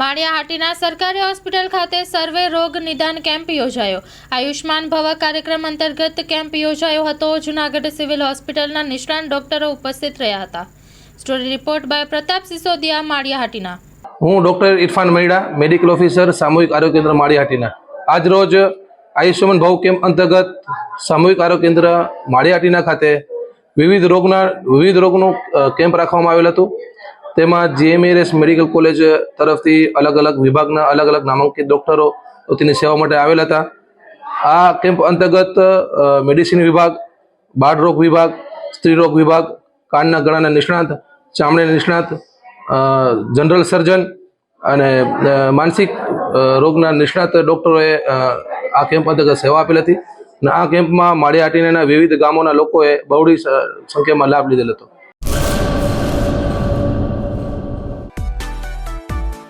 માળિયા હાટીના સરકારી હોસ્પિટલ ખાતે સર્વે રોગ નિદાન કેમ્પ યોજાયો. આયુષ્માન ભવ કાર્યક્રમ અંતર્ગત કેમ્પ યોજાયો હતો. જૂનાગઢ સિવિલ હોસ્પિટલના નિષ્ણાંત ડોક્ટરો ઉપસ્થિત રહ્યા હતા. Story report by Pratap Sisodia, Maliyahatina. હું doctor Irfan Maida, medical officer, સામૂહિક આરોગ્ય કેન્દ્ર માળિયાહાટીના. આજ રોજ આયુષ્યમાન ભવ કેમ્પ અંતર્ગત સામૂહિક આરોગ્ય કેન્દ્ર માળિયાહાટીના ખાતે વિવિધ રોગના વિવિધ રોગનું કેમ્પ રાખવામાં આવેલ હતું. તેમાં જીએમએરએસ મેડિકલ કોલેજ તરફથી અલગ અલગ વિભાગના અલગ અલગ નામાંકિત ડૉક્ટરો તેની સેવા માટે આવેલા હતા. આ કેમ્પ અંતર્ગત મેડિસિન વિભાગ, બાળ રોગ વિભાગ, સ્ત્રી રોગ વિભાગ, કાનના ગળાના નિષ્ણાંત, ચામડીના નિષ્ણાંત જનરલ સર્જન અને માનસિક રોગના નિષ્ણાત ડૉક્ટરોએ આ કેમ્પ અંતર્ગત સેવા આપેલ હતી. અને આ કેમ્પમાં માળિયાટીના વિવિધ ગામોના લોકોએ બહોળી સંખ્યામાં લાભ લીધેલ હતો.